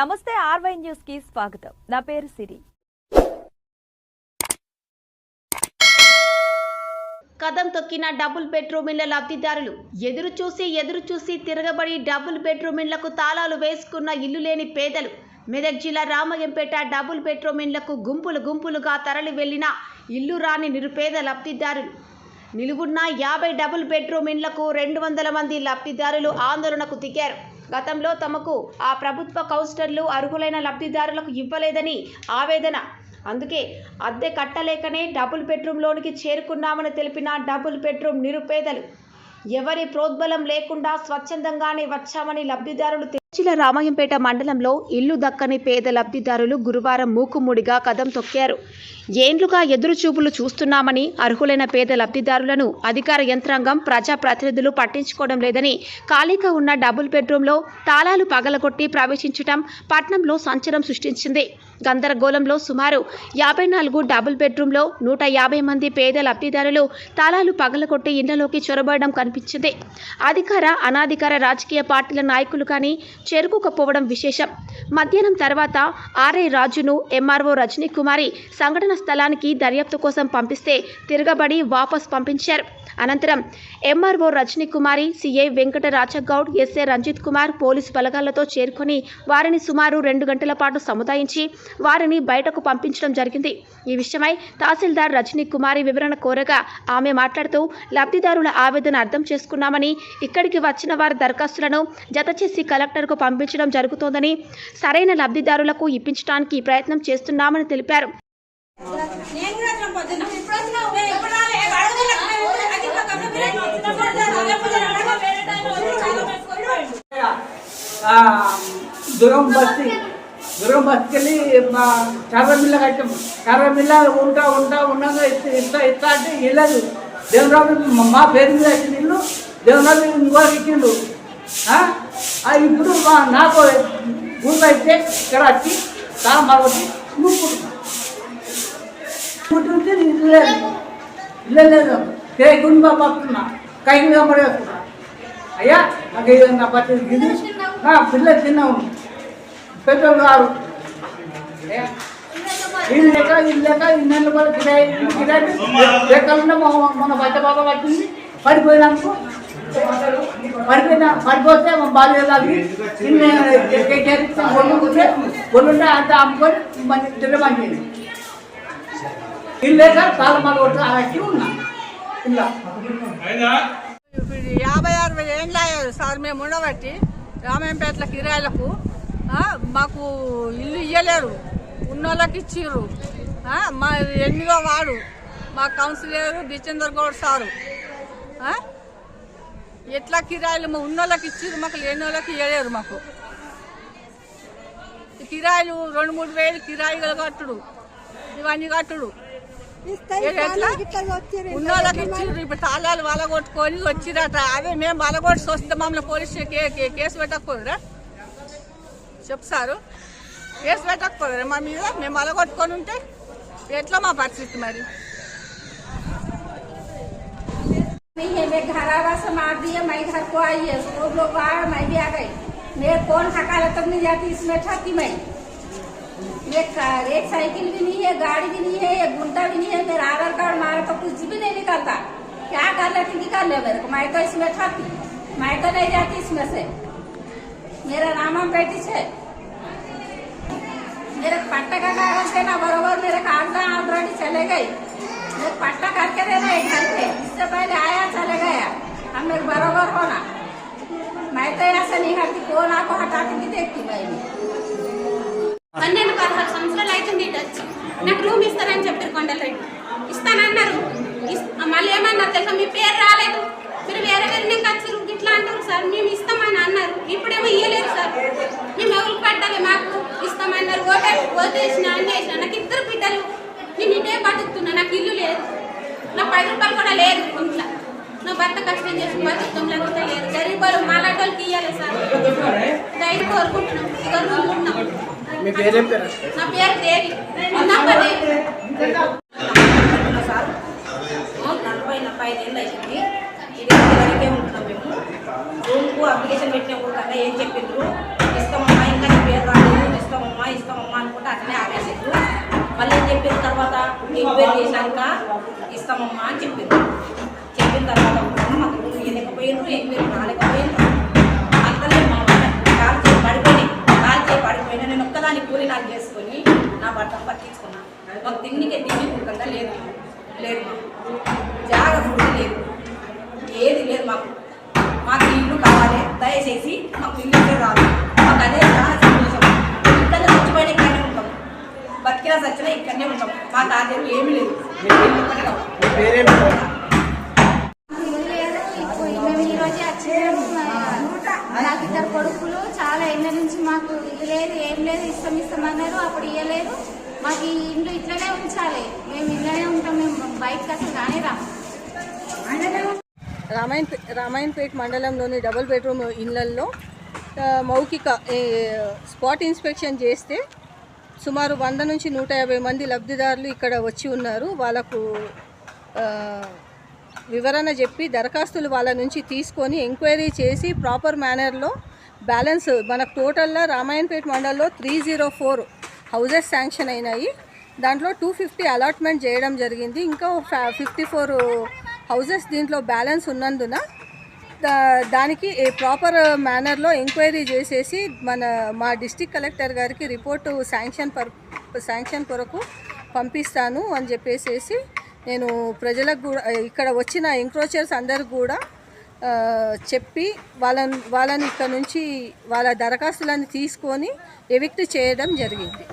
నమస్తే ఆర్వై న్యూస్కి స్వాగతం. నా పేరు సిరి. కదం తొక్కిన డబుల్ బెడ్రూమ్ ఇళ్ళ లబ్ధిదారులు ఎదురు చూసి ఎదురు చూసి తిరగబడి డబుల్ బెడ్రూమ్ ఇళ్ళకు తాళాలు వేసుకున్న ఇల్లు లేని పేదలు. మెదక్ జిల్లా రామయ్యంపేట డబుల్ బెడ్రూమ్ ఇళ్ళకు గుంపులు గుంపులుగా తరలి వెళ్ళిన ఇల్లు రాని నిరుపేద లబ్ధిదారులు. నిలువున్న యాభై డబుల్ బెడ్రూమ్ ఇళ్ళకు రెండు వందల మంది లబ్ధిదారులు ఆందోళనకు దిగారు. గతంలో తమకు ఆ ప్రభుత్వ కౌన్సిలర్లు అర్హులైన లబ్ధిదారులకు ఇవ్వలేదని ఆవేదన. అందుకే అద్దె కట్టలేకనే డబుల్ బెడ్రూమ్లోనికి చేరుకున్నామని తెలిపిన డబుల్ బెడ్రూమ్ నిరుపేదలు. ఎవరి ప్రోద్బలం లేకుండా స్వచ్ఛందంగానే వచ్చామని లబ్ధిదారులు జిల్లా రామాయంపేట మండలంలో ఇల్లు దక్కని పేద లబ్ధిదారులు గురువారం మూకుముడిగా కదం తొక్కారు. ఏండ్లుగా ఎదురుచూపులు చూస్తున్నామని అర్హులైన పేద లబ్ధిదారులను అధికార యంత్రాంగం ప్రజాప్రతినిధులు పట్టించుకోవడం లేదని ఖాళీగా ఉన్న డబుల్ బెడ్రూమ్లో తాళాలు పగలగొట్టి ప్రవేశించటం పట్నంలో సంచలనం సృష్టించింది. గందరగోళంలో సుమారు యాభై నాలుగు డబుల్ బెడ్రూమ్లో నూట యాభై మంది పేద లబ్ధిదారులు తాళాలు పగలగొట్టి ఇళ్ళలోకి చొరబడడం కనిపించింది. అధికార అనాధికార రాజకీయ పార్టీల నాయకులు కానీ చేరుకోకపోవడం విశేషం. మధ్యాహ్నం తర్వాత ఆర్ఐ రాజును ఎంఆర్ఓ రజనీ కుమారి సంఘటన స్థలానికి దర్యాప్తు కోసం పంపిస్తే తిరగబడి వాపస్ పంపించారు. అనంతరం MRO Rajani Kumari CI Venkata Rachagoud SA Ranjith Kumar police బలగాలతో చేరుకొని వారిని సుమారు రెండు గంటల పాటు సముదాయించి వారిని బయటకు పంపించడం జరిగింది. ఈ విషయమై తహసీల్దార్ రజనీ కుమారి వివరణ కోరగా ఆమె మాట్లాడుతూ లబ్ధిదారుల ఆవేదన అర్థం చేసుకున్నామని ఇక్కడికి వచ్చిన వారి దరఖాస్తులను జత చేసి కలెక్టర్ కలెక్టర్కు పంపించడం జరుగుతోందని సరైన లబ్ధిదారులకు ఇప్పించడానికి ప్రయత్నం చేస్తున్నామని తెలిపారు నేను బస్తి వచ్చిన పొద్దున్న. ఇప్పుడు వచ్చినావు. నేను ఎప్పుడు రాలే. అడగలేదు. వెళ్ళి మా చార్మిల్ల కట్టాము చార్మిల్ల ఉంటా ఉంటా ఉండగా ఇస్తా ఇస్తా అంటే వెళ్ళదు దేవరాజు మా పేరు మీద ఇచ్చిన ఇల్లు దేవరాజు ఇంకోటి ఇచ్చిండు ఇప్పుడు నాకు ఊళ్ళో అయితే ఇక్కడ వచ్చి తాళం మరొకటి ముక్కుంటున్నాం ముట్టుంటే ఇల్లు లేదు ఇల్లు లేదు గుండె పడుతున్నా కైకి పడేస్తున్నా అయ్యా నాకు ఇది నా పద్ధతి ఇది నా పిల్ల చిన్నవు పెద్దోళ్ళు కాదు ఇల్లు లేక ఇల్లు లేక ఇన్నెళ్ళు కూడా గిరాయి గిరాయి. లెక్కలున్న మన బట్ట బాబా పట్టింది పడిపోయినాకు పడిపోయినా పడిపోతే మా బాల్య లాగి చేరిస్తే అంత అమ్ముకొని మన తిరగమంది ఇల్లు లేక తాళమాల కొట్టు అట్టి ఉన్నా. ఇలా. ఇప్పుడు యాభై అరవై ఏండ్లు అయ్యారు సార్ మేము ఉండబట్టి రామాయంపేటల కిరాయిలకు? మాకు ఇల్లు ఇయ్యలేరు. ఉన్నోళ్ళకి ఇచ్చిర్రు. మా ఎనిమిదో వాడు. మా కౌన్సిలర్ బిచేందర్ గౌడ్ సారు. ఎట్లా కిరాయిలు మా ఉన్నోళ్ళకి ఇచ్చిర్రు మాకు లేని వాళ్ళకి ఇయ్యలేరు మాకు. కిరాయిలు రెండు మూడు వేలు కిరాయిలు కట్టుడు ఇవన్నీ కట్టుడు. ఉన్నోళ్ళకి ఇచ్చిండ్రు ఇప్పుడు తాళాలు వలగొట్టుకొని వచ్చిరట. అదే మేము వలగొట్టి వస్తే మమ్మల్ని పోలీస్ కేసు పెట్టకపోదురా? చెప్పు సారు. కేసు పెట్టకపోదురా మా మీద? మేము వలగొట్టుకొని ఉంటే ఎట్లా మా పరిస్థితి మరి? नहीं है, मैं घर आवा से मार दिया, मैं घर को आई है, सब लोग आए मैं भी आ गई। मैं कौन हकाला तक नहीं जाती, इसमें ठकी मैं। एक एक साइकिल भी नहीं है, गाड़ी भी नहीं है एक गुंडा भी नहीं है, मेरा आधार कार्ड मारा तो कुछ भी नहीं निकलता। क्या कर लेती निकाल ले मेरे को, मैं तो इसमें ठकी, मैं तो नहीं जाती इसमें से। मेरा नाम हम बेटी से। मेरे पट्टा का कागज़ थे ना बरोबर, मेरे कागजात ऑलरेडी चले गए। मैं पट्टा करके देना है घर पे इससे पहले आया चले गया हम मेरे बरोबर होना मैं तो ऐसा नहीं करती कौन आपको हटाती नहीं देखती मैं పన్నెండు పదహారు సంవత్సరాలు అవుతుంది ఇటు వచ్చి నాకు రూమ్ ఇస్తారని చెప్పారు కొండలరెడ్డి ఇస్తానన్నారు ఇస్- మళ్ళీ ఏమన్నారు తెలుసా మీ పేరు రాలేదు మీరు వేరే వేరే నేను వచ్చారు ఇట్లా అంటారు సార్ మేము ఇస్తామని అన్నారు ఇప్పుడేమో ఇయ్యలేదు సార్ మేము ఎవరికి పట్టాలి మాకు ఇస్తామన్నారు ఓటే ఓటేసిన అన్ని వేసిన నాకు ఇద్దరు బిడ్డలు నేను ఇటే బతుకుతున్నా నాకు ఇల్లు లేదు. నా పది రూపాయలు కూడా లేదు ఇంట్లో. నా భర్త కష్టం చేసి బతుకుతాం లేకపోతే లేదు. గరీబ్ వాళ్ళు మాలాంటి వాళ్ళకి ఇవ్వాలి సార్. దయచేసి కోరుకుంటున్నాం. ఇక రూమ్ ఉన్నాం మీ పేరేం పేరు నా పేరు దేవి. ఉన్నప్పటి నలభై నలభై ఐదు ఏళ్ళు అవుతుంది ఇది వరకే ఉంటున్నాం మేము. రూమ్కు అప్లికేషన్ పెట్టిన కన్నా ఏం చెప్పిండ్రు? ఇస్తామమ్మా ఇంకా పేరు రాలేదు. మళ్ళీ చెప్పిన తర్వాత ఎంక్వైరీ చేశాక ఇస్తామమ్మా అని చెప్పింది చెప్పిన తర్వాత ఉన్నాము మాకు రూమ్ ఎంక్వైరీ రాలేకపోయినారు అంతలే మా మాట కాలు చేయి పడిపోయి కాలు చేయి పడిపోయినా నేను ఒక్కదాన్ని కూలి నాకు చేసుకొని నా భర్త పట్టించుకున్నాను మాకు తిండికే తిండి కుడకంగా లేదు. లేదు జాగ్రత్త లేదు. ఏది లేదు మాకు. మాకు ఇల్లు కావాలి. దయచేసి మాకు ఇల్లు రాదు మా తాతలు ఏమీ లేదు. నాకు ఇద్దరు కొడుకులు చాలా ఏళ్ళ నుంచి మాకు ఇల్లు లేదు ఏం లేదు ఇష్టం ఇష్టం అన్నారు. అప్పుడు ఇవ్వలేదు మాకు ఈ ఇల్లు ఇట్లనే ఉంచాలి. మేము ఇళ్ళనే ఉంటాం మేము బయటకు అసలు రానే రాము రామాయణ రామాయణపేట మండలంలోని డబుల్ బెడ్రూమ్ ఇళ్ళల్లో మౌఖిక స్పాట్ ఇన్స్పెక్షన్ చేస్తే సుమారు వంద నుంచి నూట యాభై మంది లబ్ధిదారులు ఇక్కడ వచ్చి ఉన్నారు. వాళ్ళకు వివరణ చెప్పి దరఖాస్తులు వాళ్ళ నుంచి తీసుకొని ఎంక్వైరీ చేసి ప్రాపర్ మేనర్లో బ్యాలెన్స్ మనకు టోటల్గా రామాయణపేట మండల్లో three zero four houses sanction అయినాయి. దాంట్లో టూ ఫిఫ్టీ అలాట్మెంట్ చేయడం జరిగింది. ఇంకా ఫిఫ్టీ ఫోర్ హౌజెస్ దీంట్లో బ్యాలెన్స్ ఉన్నందున దానికి ఏ ప్రాపర్ మేనర్లో ఎంక్వైరీ చేసేసి మన మా డిస్టిక్ కలెక్టర్ గారికి రిపోర్టు శాంక్షన్ పర్ శాంక్షన్ కొరకు పంపిస్తాను అని చెప్పేసేసి నేను ప్రజలకు కూడా ఇక్కడ వచ్చిన ఎంక్రోచర్స్ అందరికి కూడా చెప్పి వాళ్ళని వాళ్ళని ఇక్కడ నుంచి వాళ్ళ దరఖాస్తులను తీసుకొని ఎవిక్ట్ చేయడం జరిగింది.